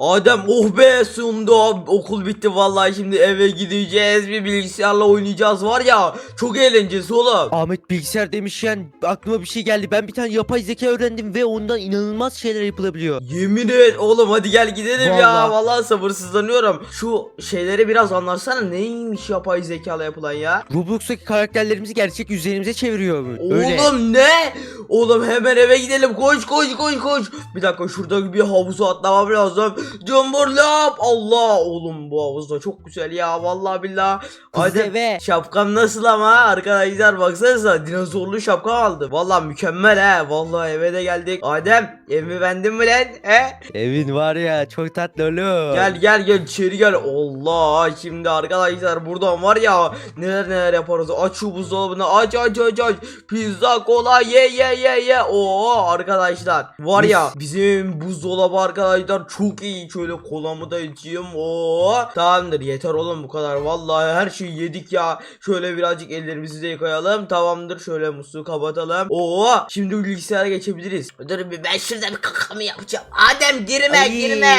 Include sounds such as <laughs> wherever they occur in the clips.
Adem oh be sonunda okul bitti vallahi şimdi eve gideceğiz bir bilgisayarla oynayacağız var ya çok eğleneceğiz oğlum. Ahmet bilgisayar demişken aklıma bir şey geldi. Ben bir tane yapay zeka öğrendim ve ondan inanılmaz şeyler yapılabiliyor. Yemin et oğlum hadi gel gidelim ya Vallahi. vallahi sabırsızlanıyorum. Şu şeyleri biraz anlarsana neymiş yapay zekalı yapılan ya. Roblox'taki karakterlerimizi gerçek yüzlerimize çeviriyor. Öyle. Oğlum ne? Oğlum hemen eve gidelim. Koş koş koş koş. Bir dakika şurada bir havuza atlamam lazım. Cumburlap. Allah oğlum bu havuzda çok güzel ya. Vallahi billahi. Kız Adem, eve. Şapkam nasıl ama arkadaşlar baksanıza dinozorlu şapka aldım. Vallahi mükemmel he. Vallahi eve de geldik. Adem evimi beğendin mi lan? He? Evin var ya çok tatlı oğlum. Gel gel gel içeri gel. Allah şimdi arkadaşlar buradan var ya neler neler yaparız. Aç şu buzdolabını aç aç aç aç. Pizza kola ye ye ye ye. Oo arkadaşlar var ya bizim buzdolabı arkadaşlar çok iyi. Şöyle kolamı da içeyim. Oo tamamdır yeter oğlum bu kadar. Vallahi her şeyi yedik ya. Şöyle birazcık ellerimizi de yıkayalım. Tamamdır şöyle musluğu kapatalım. Oo şimdi bilgisayara geçebiliriz. Dur bir ben şurada bir kakamı yapacağım. Adem girme Ay. girme.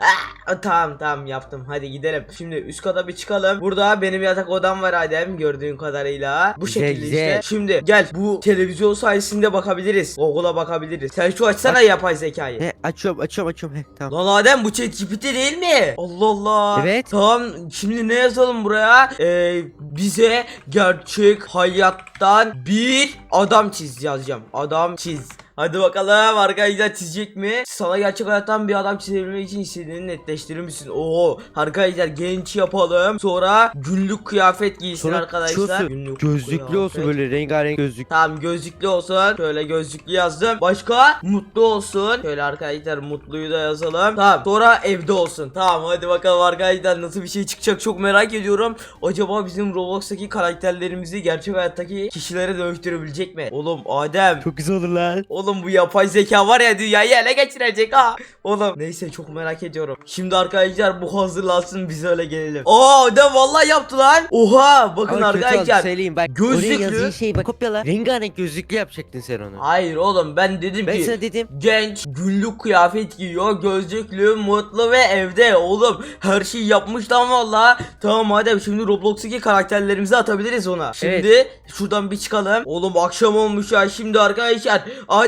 Ah, tamam tamam yaptım hadi gidelim. Şimdi üst kata bir çıkalım. Burada benim yatak odam var Adem gördüğün kadarıyla. Bu şekilde güzel. işte. Şimdi gel bu televizyon sayesinde bakabiliriz. Google'a bakabiliriz. Sen şu açsana yapay zekayı. He, açıyorum açıyorum açıyorum. He, tamam. Lan Adem bu ChatGPT değil mi? Allah Allah. Evet. Tamam şimdi ne yazalım buraya? Ee, bize gerçek hayattan bir adam çiz yazacağım. Adam çiz. Hadi bakalım arkadaşlar çizecek mi? Sana gerçek hayattan bir adam çizebilmek için istediğini netleştirir misin? Oo arkadaşlar genç yapalım. Sonra günlük kıyafet giysin Sonra arkadaşlar. şurası Günlük gözlüklü olsun kıyafet. böyle rengarenk gözlük. Tamam gözlüklü olsun. Şöyle gözlüklü yazdım. Başka? Mutlu olsun. Şöyle arkadaşlar mutluyu da yazalım. Tamam. Sonra evde olsun. Tamam hadi bakalım arkadaşlar nasıl bir şey çıkacak çok merak ediyorum. Acaba bizim Roblox'taki karakterlerimizi gerçek hayattaki kişilere dönüştürebilecek mi? Oğlum Adem. Çok güzel olur lan. Oğlum bu yapay zeka var ya dünyayı ele geçirecek ha. Oğlum neyse çok merak ediyorum. Şimdi arkadaşlar bu hazırlansın biz öyle gelelim. Aa de vallahi yaptı lan. Oha bakın Ama kötü oldu, arkadaşlar. söyleyeyim bak. gözlüklü- Oraya yazıyı şey bak kopyala. Rengarenk gözlüklü yapacaktın sen onu. Hayır oğlum ben dedim Ben ki sana dedim. genç günlük kıyafet giyiyor gözlüklü mutlu ve evde oğlum her şeyi yapmış lan valla tamam madem şimdi Roblox'taki karakterlerimizi atabiliriz ona şimdi şuradan bir çıkalım oğlum akşam olmuş ya şimdi arkadaşlar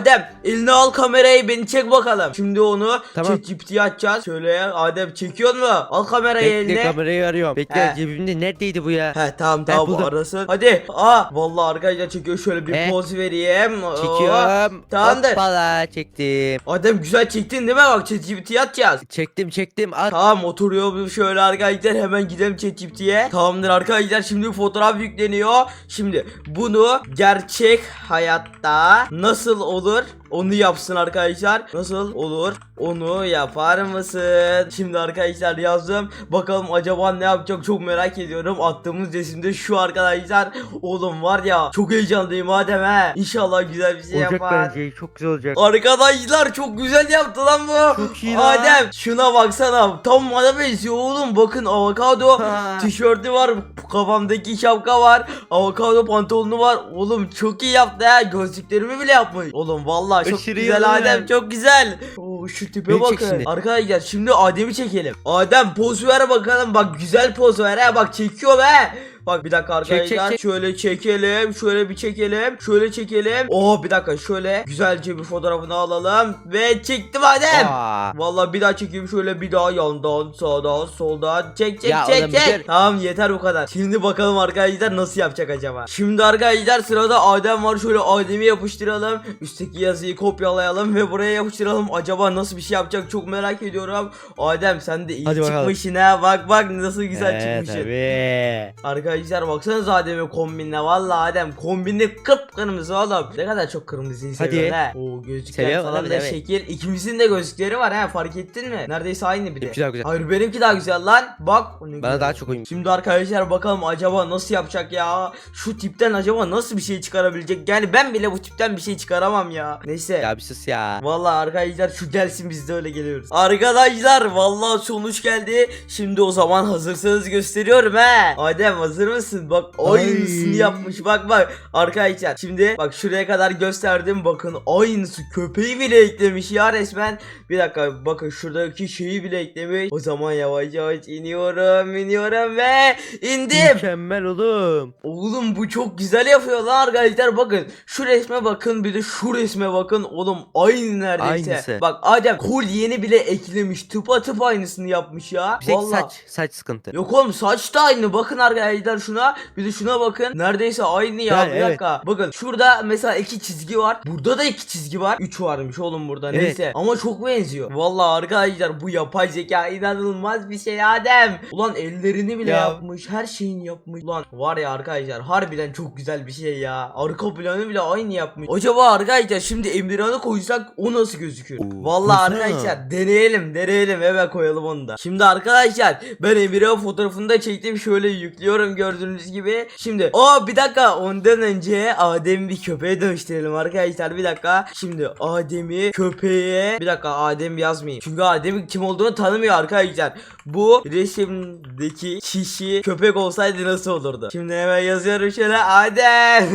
Adem eline al kamerayı beni çek bakalım şimdi onu Tamam. ChatGPT'ye açacağız şöyle Adem çekiyor mu al kamerayı Bekle eline kamerayı arıyorum. Bekle He. cebimde neredeydi bu ya? He tamam tamam buldum. arasın. Hadi. Aa vallahi arkadaşlar çekiyor şöyle bir He. poz vereyim. Oo. Çekiyorum. Tamamdır. Hoppala çektim. Adem güzel çektin değil mi? Bak ChatGPT'ye atacağız. Çektim çektim at. Tamam oturuyor bu şöyle arkadaşlar hemen gidelim ChatGPT'ye. Tamamdır arkadaşlar şimdi fotoğraf yükleniyor. Şimdi bunu gerçek hayatta nasıl olur mundur onu yapsın arkadaşlar. Nasıl olur onu yapar mısın? Şimdi arkadaşlar yazdım. Bakalım acaba ne yapacak çok merak ediyorum. Attığımız resimde şu arkadaşlar. Oğlum var ya çok heyecanlıyım Adem he. İnşallah güzel bir şey olacak yapar. bence çok güzel olacak. Arkadaşlar çok güzel yaptı lan bu. Çok iyi lan. Adem şuna baksana. Tam bana benziyor oğlum. Bakın avokado Ha. tişörtü var. Kafamdaki şapka var. Avokado pantolonu var. Oğlum çok iyi yaptı ha. Gözlüklerimi bile yapmış. Oğlum vallahi çok Aşırı güzel lan. Adem. Çok güzel. Oo, şu tipe Beni çek bakın. şimdi. Arkadaşlar şimdi Adem'i çekelim. Adem poz ver bakalım. Bak güzel poz ver ha. Bak çekiyor be. Bak bir dakika Çek, çek, arkadaşlar çek. şöyle çekelim şöyle bir çekelim şöyle çekelim. Oh bir dakika. Şöyle güzelce bir fotoğrafını alalım. Ve çektim Adem Aa. Vallahi bir daha çekeyim. Şöyle bir daha yandan sağdan soldan. Çek çek Ya çek oğlum, çek. dur. Tamam yeter bu kadar. Şimdi bakalım arkadaşlar nasıl yapacak acaba? Şimdi arkadaşlar sırada Adem var. Şöyle Adem'i yapıştıralım. Üstteki yazıyı kopyalayalım ve buraya yapıştıralım. Acaba nasıl bir şey yapacak? Çok merak ediyorum. Adem sen de iyi Hadi bakalım. çıkmışsın ha. Bak bak nasıl güzel Ee, çıkmışsın. Tabii. Arkadaşlar baksanıza Adem'e kombinle vallahi Adem kombinle kıpkırmızı oğlum ne kadar çok kırmızıyı Hadi. seviyorsun ha Oo gözlükler Seviyorum, falan da şekil ikimizin de gözlükleri var ha fark ettin mi neredeyse aynı bir de Benimki daha güzel. Hayır benimki daha güzel lan bak Bana güzel. daha çok uymuş. Şimdi arkadaşlar bakalım acaba nasıl yapacak ya şu tipten acaba nasıl bir şey çıkarabilecek yani ben bile bu tipten bir şey çıkaramam ya neyse Ya bir sus ya. Vallahi arkadaşlar şu gelsin biz de öyle geliyoruz. Arkadaşlar vallahi sonuç geldi. Şimdi o zaman hazırsanız gösteriyorum he. Adem hazır hazır mısın? Bak Ay. aynısını yapmış. Bak bak arkadaşlar. Şimdi bak şuraya kadar gösterdim. Bakın aynısı köpeği bile eklemiş ya resmen. Bir dakika bakın şuradaki şeyi bile eklemiş. O zaman yavaş yavaş iniyorum iniyorum ve indim. Mükemmel oğlum. Oğlum bu çok güzel yapıyor lan arkadaşlar bakın şu resme bakın bir de şu resme bakın oğlum aynı neredeyse Aynısı. bak Adem kolyeni bile eklemiş tıpa tıp aynısını yapmış ya Bir tek Vallahi. saç saç sıkıntı. Yok oğlum saç da aynı bakın arkadaşlar şuna bir de şuna bakın. Neredeyse aynı ya. Yani bir evet. dakika. Bakın şurada mesela iki çizgi var. Burada da iki çizgi var. Üç varmış oğlum burada. Evet. neyse. Ama çok benziyor. Vallahi arkadaşlar bu yapay zeka inanılmaz bir şey Adem. Ulan ellerini bile Ya. yapmış. Her şeyini yapmış. Ulan var ya arkadaşlar harbiden çok güzel bir şey ya. Arka planı bile aynı yapmış. Acaba arkadaşlar şimdi Emirhan'ı koysak o nasıl gözükür? Oo, Vallahi arkadaşlar deneyelim deneyelim. Hemen koyalım onu da. Şimdi arkadaşlar ben Emirhan fotoğrafını da çektim. Şöyle yüklüyorum gördüğünüz gibi. Şimdi o bir dakika ondan önce Adem'i bir köpeğe dönüştürelim arkadaşlar bir dakika. Şimdi Adem'i köpeğe bir dakika Adem yazmayayım. Çünkü Adem'in kim olduğunu tanımıyor arkadaşlar. Bu resimdeki kişi köpek olsaydı nasıl olurdu? Şimdi hemen yazıyorum şöyle Adem.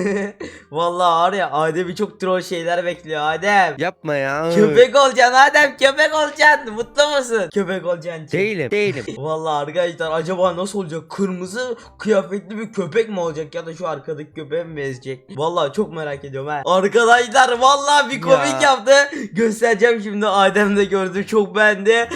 <laughs> Vallahi var ya Adem'i çok troll şeyler bekliyor Adem. Yapma ya. Köpek olacaksın Adem köpek olacaksın mutlu musun? Köpek olacaksın. Değilim değilim. <laughs> Vallahi arkadaşlar acaba nasıl olacak? Kırmızı kıyafetli bir köpek mi olacak ya da şu arkadaki köpeğe mi benzeyecek? Vallahi çok merak ediyorum ha. Arkadaşlar vallahi bir komik Ya. yaptı. Göstereceğim şimdi Adem de gördü çok beğendi.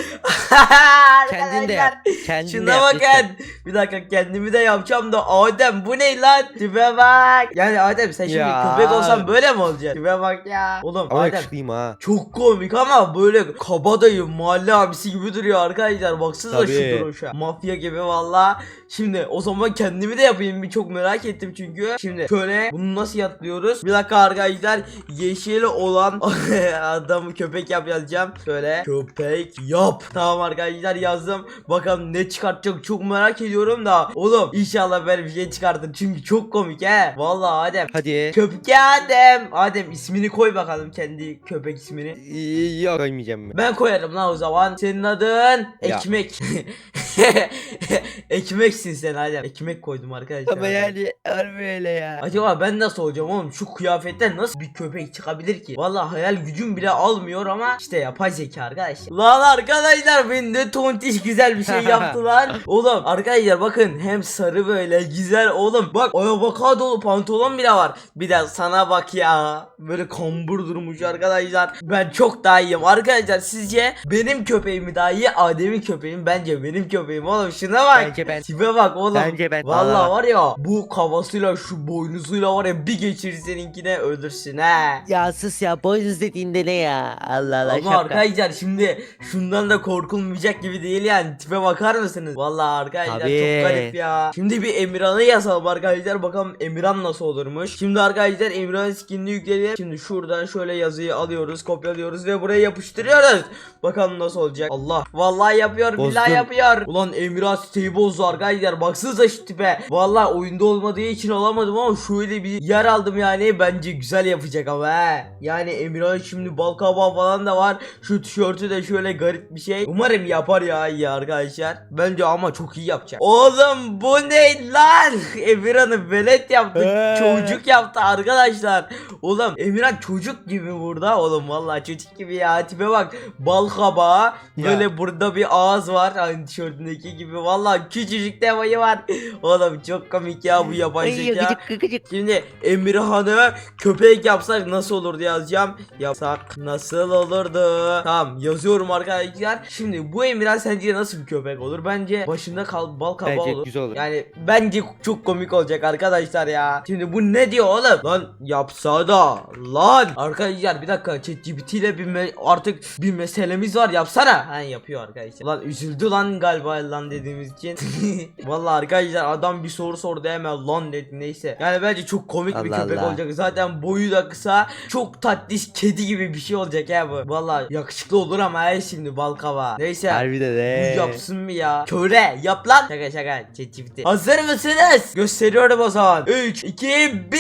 <laughs> Kendin de yap. Kendin de Şuna yap, bakın. lütfen. Bir dakika kendimi de yapacağım da Adem bu ne lan? Tipe bak. Yani Adem sen şimdi Ya. köpek olsan böyle mi olacaksın? Tipe bak ya. Oğlum Ama Adem yakışıklıyım ha. çok komik ama böyle kabadayı mahalle abisi gibi duruyor arkadaşlar. Baksanıza Tabii. şu duruşa. Mafya gibi valla. Şimdi o zaman kendimi de yapayım bir çok merak ettim çünkü. Şimdi şöyle bunu nasıl yatlıyoruz? Bir dakika arkadaşlar yeşil olan <laughs> adamı köpek yap yazacağım. Şöyle köpek yap. Tamam arkadaşlar yazdım. Bakalım ne çıkartacak çok merak ediyorum da. Oğlum inşallah böyle bir şey çıkartır çünkü çok komik he. Vallahi Adem. Hadi. Köpek Adem. Adem ismini koy bakalım kendi köpek ismini. Ee, Yok koymayacağım ben. Ben koyarım lan o zaman. Senin adın ekmek. <laughs> Ekmeksin sen Adem. Ekmek koydum arkadaşlar. Ama yani harbi öyle ya. Acaba ben nasıl olacağım oğlum? Şu kıyafetten nasıl bir köpek çıkabilir ki? Vallahi hayal gücüm bile almıyor ama işte yapay zeka arkadaşlar. Lan arkadaşlar ben ne tontiş güzel bir şey <laughs> yaptılar. oğlum arkadaşlar bakın hem sarı böyle güzel oğlum. Bak avokadolu pantolon bile var. Bir de sana bak ya. Böyle kambur durmuş arkadaşlar. Ben çok daha iyiyim. Arkadaşlar sizce benim köpeğim mi daha iyi? Adem'in köpeği mi? Bence benim köpeğim oğlum. Şuna bak. Bence ben. Tipe bak oğlum. Bence ben. Vallahi Aa. var ya bu kafasıyla şu boynuzuyla var ya bir geçirir seninkine öldürsün he. Ya sus ya boynuz dediğinde ne ya? Allah Allah Ama şapka. arkadaşlar şimdi şundan da korkulmayacak gibi değil yani tipe bakar mısınız? Vallahi arkadaşlar Tabii. çok garip ya. Şimdi bir Emirhan'ı yazalım arkadaşlar bakalım Emirhan nasıl olurmuş. Şimdi arkadaşlar Emirhan skinini yükleyelim. Şimdi şuradan şöyle yazıyı alıyoruz kopyalıyoruz ve buraya yapıştırıyoruz. Bakalım nasıl olacak. Allah vallahi yapıyor billahi Bozdun. yapıyor. Ulan Emirhan siteyi bozdu arkadaşlar baksanıza şu tipe. Vallahi oyunda olmadığı için alamadım ama şöyle bir yer aldım yani bence güzel yapacak ama he. Yani Emirhan şimdi bal kabağı falan da var. Şu tişörtü de şöyle garip bir şey. Umarım yapar ya iyi arkadaşlar. Bence ama çok iyi yapacak. Oğlum bu ne lan? <laughs> Emirhan'ı velet yaptık. Ee. Çocuk yaptı arkadaşlar. Oğlum Emirhan çocuk gibi burada. Oğlum vallahi çocuk gibi ya. Tipe bak. Bal kabağı. Böyle burada bir ağız var. Aynı tişörtündeki gibi. Vallahi küçücük de bayı var. Oğlum çok komik ya bu yapay Ay, zeka. gıcık gıcık. Şimdi Emirhan'ı köpek yapsak nasıl olurdu yazacağım. Yapsak nasıl olurdu? Tamam yazıyorum arkadaşlar. Şimdi bu Emirhan sence nasıl bir köpek olur? Bence başında kal bal kabağı Bence olur. güzel olur. Yani bence çok komik olacak arkadaşlar ya. Şimdi bu ne diyor oğlum? Lan yapsa da lan. Arkadaşlar bir dakika ChatGPT ile bir me- artık bir meselemiz var yapsana. Ha yapıyor arkadaşlar. Lan üzüldü lan galiba lan dediğimiz için. <laughs> Vallahi arkadaşlar adam bir soru sordu hemen lan dedi neyse. Yani bence çok komik bir Allah köpek Allah. olacak. Zaten boyu da kısa. Çok tatlış kedi gibi bir şey olacak ya bu. Vallahi yakışıklı olur ama ya şimdi balkava. Neyse. Harbi de de. Bu yapsın mı ya? Köre yap lan. Şaka şaka. ChatGPT. Hazır mısınız? Gösteriyorum o zaman. 3, 2, 1.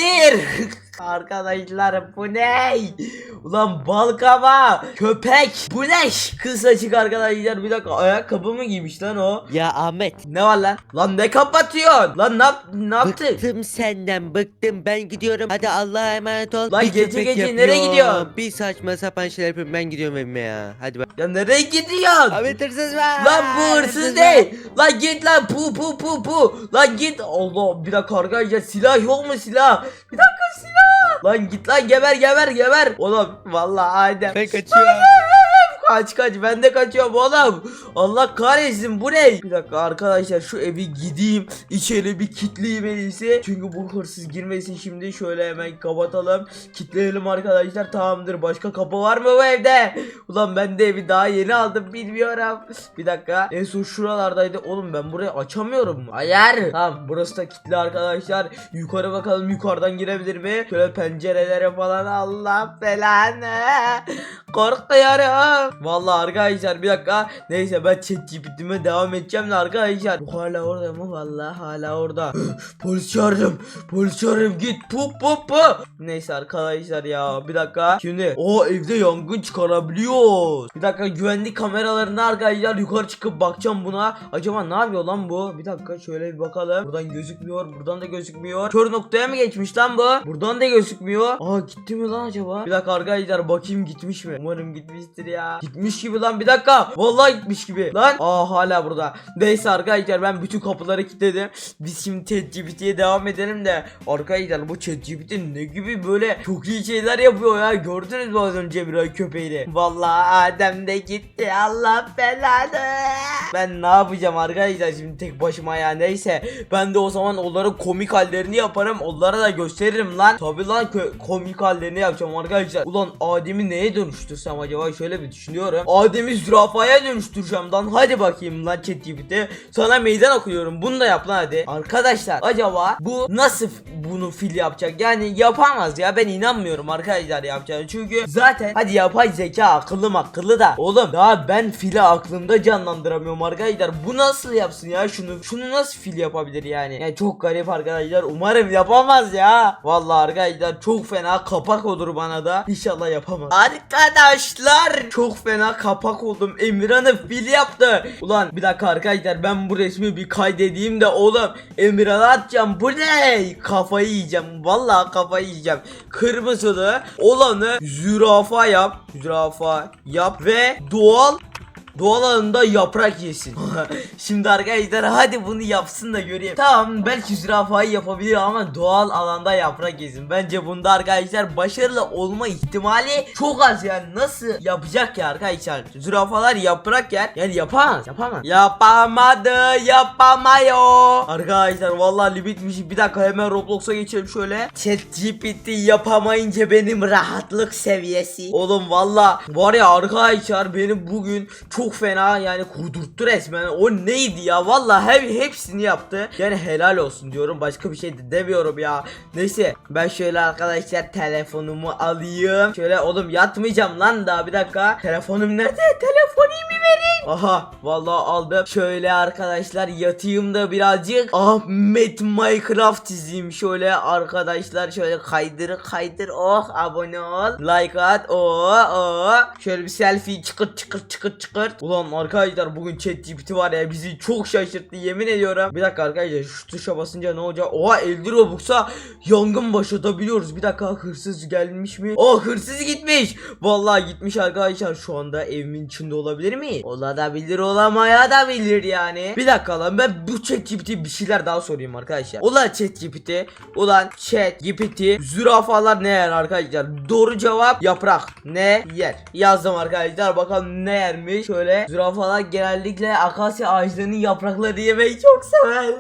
Arkadaşlar bu ne? Ulan balkama köpek bu ne? Kısacık arkadaşlar bir dakika ayakkabı mı giymiş lan o? Ya Ahmet. Ne var lan? Lan ne kapatıyorsun? Lan ne, yap ne yaptın? Bıktım senden bıktım ben gidiyorum hadi Allah'a emanet ol. Lan Bir gece köpek gece nereye yapıyor. gidiyorsun? Bir saçma sapan şeyler yapıyorum ben gidiyorum evime ya hadi bak. Ya nereye gidiyorsun? Ahmet hırsız var. Lan bu hırsız değil. Lan git lan pu pu pu pu. Lan git. Allah bir dakika arkadaşlar silah yok mu silah? Bir dakika. Lan git lan geber geber geber. Oğlum vallahi Adem. Ben kaçıyorum. Kaç kaç ben de kaçıyorum oğlum. Allah kahretsin bu ne? Bir dakika arkadaşlar şu evi gideyim. içeri bir kitleyeyim en. Çünkü bu hırsız girmesin şimdi. Şöyle hemen kapatalım. Kitleyelim arkadaşlar tamamdır. Başka kapı var mı bu evde? Ulan ben de evi daha yeni aldım bilmiyorum. Bir dakika. En son şuralardaydı. Oğlum ben burayı açamıyorum. Hayır. Tamam burası da kilitli arkadaşlar. Yukarı bakalım yukarıdan girebilir mi? Şöyle pencerelere falan Allah belanı. Korkuyorum. Vallahi arkadaşlar bir dakika. Neyse ben chat GPT'me devam edeceğim de arkadaşlar. Bu hala orada mı? Vallahi hala orada. <gasps> Polis çağırdım. Polis çağırdım. Git. Pup pup pup. Neyse arkadaşlar ya. Bir dakika. Şimdi o evde yangın çıkarabiliyoruz. Bir dakika güvenlik kameralarında arkadaşlar yukarı çıkıp bakacağım buna. Acaba ne yapıyor lan bu? Bir dakika şöyle bir bakalım. Buradan gözükmüyor. Buradan da gözükmüyor. Kör noktaya mı geçmiş lan bu? Buradan da gözükmüyor. Aa gitti mi lan acaba? Bir dakika arkadaşlar bakayım gitmiş mi? Umarım gitmiştir ya. Gitmiş gibi lan bir dakika. Vallahi gitmiş gibi. Lan aa hala burada. Neyse arkadaşlar ben bütün kapıları kilitledim. Biz şimdi ChatGPT'ye devam edelim de arkadaşlar bu ChatGPT ne gibi böyle çok iyi şeyler yapıyor ya. Gördünüz mü az önce bir köpeğiyle? Vallahi Adem de gitti. Allah belanı. Ben ne yapacağım arkadaşlar şimdi tek başıma ya neyse. Ben de o zaman onların komik hallerini yaparım. Onlara da gösteririm lan. Tabi lan komik hallerini yapacağım arkadaşlar. Ulan Adem'i neye dönüştürsem acaba şöyle bir düşünüyorum. Adem'i zürafaya dönüştüreceğim lan. Hadi bakayım lan ChatGPT. Sana meydan okuyorum. Bunu da yap lan hadi. Arkadaşlar acaba bu nasıl bunu fil yapacak? Yani yapamaz ya. Ben inanmıyorum arkadaşlar yapacağını. Çünkü zaten hadi yapay zeka akıllı akıllı da. Oğlum daha ben fili aklımda canlandıramıyorum arkadaşlar. Bu nasıl yapsın ya şunu? Şunu nasıl fil yapabilir yani? Yani çok garip arkadaşlar. Umarım yapamaz ya. Vallahi arkadaşlar çok fena kapak olur bana da. İnşallah yapamaz. Arkadaşlar çok fena kapak oldum. Emirhan'ı fil yaptı. Ulan bir dakika arkadaşlar ben bu resmi bir kaydedeyim de oğlum Emirhan'a atacağım. Bu ne? Kafayı yiyeceğim. Vallahi kafayı yiyeceğim. Kırmızılı olanı zürafa yap. Zürafa yap ve doğal Doğal alanında yaprak yesin. <laughs> Şimdi arkadaşlar hadi bunu yapsın da göreyim. Tamam belki zürafayı yapabilir ama doğal alanda yaprak yesin. Bence bunda arkadaşlar başarılı olma ihtimali çok az yani. Nasıl yapacak ya arkadaşlar? Zürafalar yaprak yer. Yani yapamaz yapamaz. Yapamadı yapamıyor. Arkadaşlar vallahi bitmiş. Bir dakika hemen Roblox'a geçelim şöyle. ChatGPT yapamayınca benim rahatlık seviyesi. Oğlum valla var ya arkadaşlar benim bugün çok fena yani kudurttu resmen. O neydi ya? Valla hep hepsini yaptı. Yani helal olsun diyorum. Başka bir şey de demiyorum ya. Neyse ben şöyle arkadaşlar telefonumu alayım. Şöyle oğlum yatmayacağım lan daha bir dakika. Telefonum nerede? Telefonumu verin. Aha vallahi aldım. Şöyle arkadaşlar yatayım da birazcık Ahmet Minecraft izleyeyim. Şöyle arkadaşlar şöyle kaydır kaydır. Oh abone ol. Like at. Oh oh. Şöyle bir selfie çıkırt çıkırt çıkırt çıkırt. Ulan arkadaşlar bugün ChatGPT var ya bizi çok şaşırttı yemin ediyorum. Bir dakika arkadaşlar şu tuşa basınca ne olacak? Oha 50 Robux'a yangın başlatabiliyoruz. Bir dakika hırsız gelmiş mi? Oh hırsız gitmiş. Vallahi gitmiş arkadaşlar. Şu anda evimin içinde olabilir mi? Olabilir olamaya da bilir yani. Bir dakika lan ben bu ChatGPT bir şeyler daha sorayım arkadaşlar. Ulan ChatGPT. Ulan ChatGPT. Zürafalar ne yer arkadaşlar? Doğru cevap yaprak. Ne yer? Yazdım arkadaşlar. Bakalım ne yermiş. Şöyle zürafalar genellikle akasya ağaçlarının yaprakları yemeyi çok sever.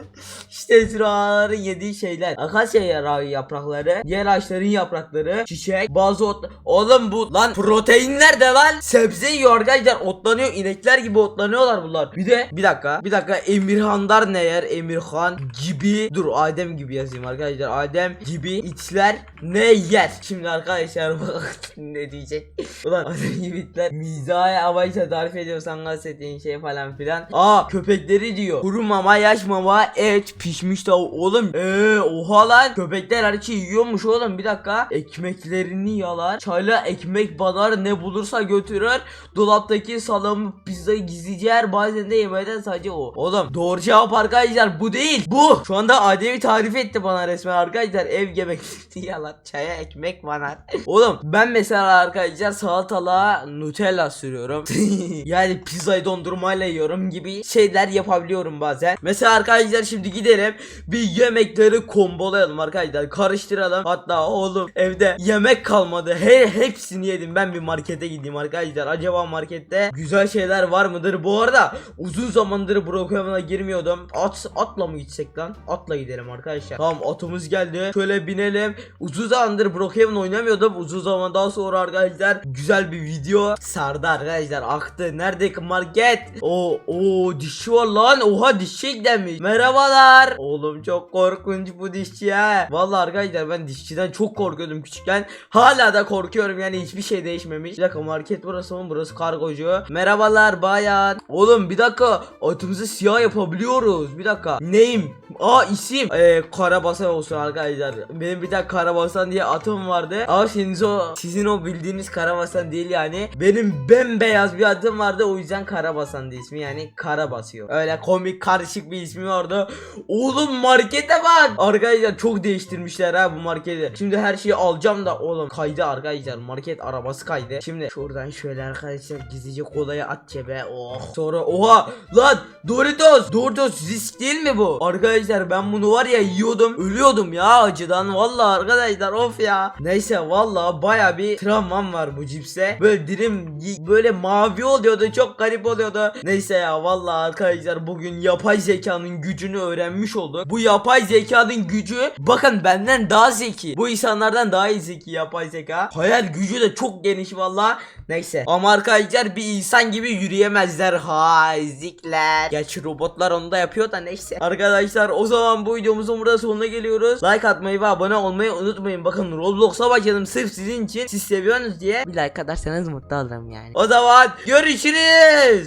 İşte zürafaların yediği şeyler. Akasya yaprakları, diğer ağaçların yaprakları, çiçek, bazı ot. Oğlum bu lan proteinler de lan. Sebze yiyor arkadaşlar. Otlanıyor. inekler gibi otlanıyorlar bunlar. Bir de bir dakika. Bir dakika. Emirhanlar ne yer? Emirhan gibi. Dur Adem gibi yazayım arkadaşlar. Adem gibi itler ne yer? Şimdi arkadaşlar <laughs> bak ne diyecek. Ulan Adem gibi itler mizahı amaçla tarif ediyor istiyorsan gazetenin şey falan filan. Aa köpekleri diyor. Kuru mama, yaş mama, et, pişmiş tavuk. Oğlum eee oha lan. Köpekler her şeyi yiyormuş oğlum. Bir dakika. Ekmeklerini yalar. Çayla ekmek badar ne bulursa götürür. Dolaptaki salamı pizzayı gizlice yer. Bazen de yemeden sadece o. Oğlum doğru cevap arkadaşlar bu değil. Bu. Şu anda Adem'i tarif etti bana resmen arkadaşlar. Ev yemek <laughs> yalar. Çaya ekmek bana. Oğlum ben mesela arkadaşlar salatalığa Nutella sürüyorum. <laughs> yani pizzayı dondurmayla yiyorum gibi şeyler yapabiliyorum bazen. Mesela arkadaşlar şimdi gidelim bir yemekleri kombolayalım arkadaşlar. Karıştıralım. Hatta oğlum evde yemek kalmadı. He hepsini yedim. Ben bir markete gideyim arkadaşlar. Acaba markette güzel şeyler var mıdır? Bu arada uzun zamandır Brookhaven'a girmiyordum. At atla mı gitsek lan? Atla gidelim arkadaşlar. Tamam atımız geldi. Şöyle binelim. Uzun zamandır Brookhaven oynamıyordum. Uzun zamandan sonra arkadaşlar güzel bir video sardı arkadaşlar. Aktı. Nerede market? O o dişçi var lan. Oha dişçi eklenmiş. Merhabalar. Oğlum çok korkunç bu dişçi ha. Vallahi arkadaşlar ben dişçiden çok korkuyordum küçükken. Hala da korkuyorum yani hiçbir şey değişmemiş. Bir dakika market burası mı? Burası kargocu. Merhabalar bayan. Oğlum bir dakika atımızı siyah yapabiliyoruz. Bir dakika. Neyim? Aa isim. Ee, Karabasan olsun arkadaşlar. Benim bir tane Karabasan diye atım vardı. Ama sizin o sizin o bildiğiniz Karabasan değil yani. Benim bembeyaz bir atım vardı. O yüzden Karabasan diye ismi yani kara basıyor. Öyle komik karışık bir ismi vardı. Oğlum markete bak. Arkadaşlar çok değiştirmişler ha bu marketi. Şimdi her şeyi alacağım da oğlum kaydı arkadaşlar. Market arabası kaydı. Şimdi şuradan şöyle arkadaşlar gizlice kolayı at cebe. Oh. Sonra oha lan Doritos. Doritos risk değil mi bu? Arkadaşlar ben bunu var ya yiyordum. Ölüyordum ya acıdan. Vallahi arkadaşlar of ya. Neyse vallahi baya bir travmam var bu cipse. Böyle dilim böyle mavi oluyordu. Çok garip oluyordu. Neyse ya vallahi arkadaşlar bugün yapay zekanın gücünü öğrenmiş olduk. Bu yapay zekanın gücü bakın benden daha zeki. Bu insanlardan daha iyi zeki yapay zeka. Hayal gücü de çok geniş vallahi. Neyse. Ama arkadaşlar bir insan gibi yürüyemezler. Ha ezikler. Gerçi robotlar onu da yapıyor da neyse. Arkadaşlar o zaman bu videomuzun burada sonuna geliyoruz. Like atmayı ve abone olmayı unutmayın. Bakın Roblox'a başladım sırf sizin için. Siz seviyorsunuz diye. Bir like atarsanız mutlu olurum yani. O zaman görüşürüz. Pires!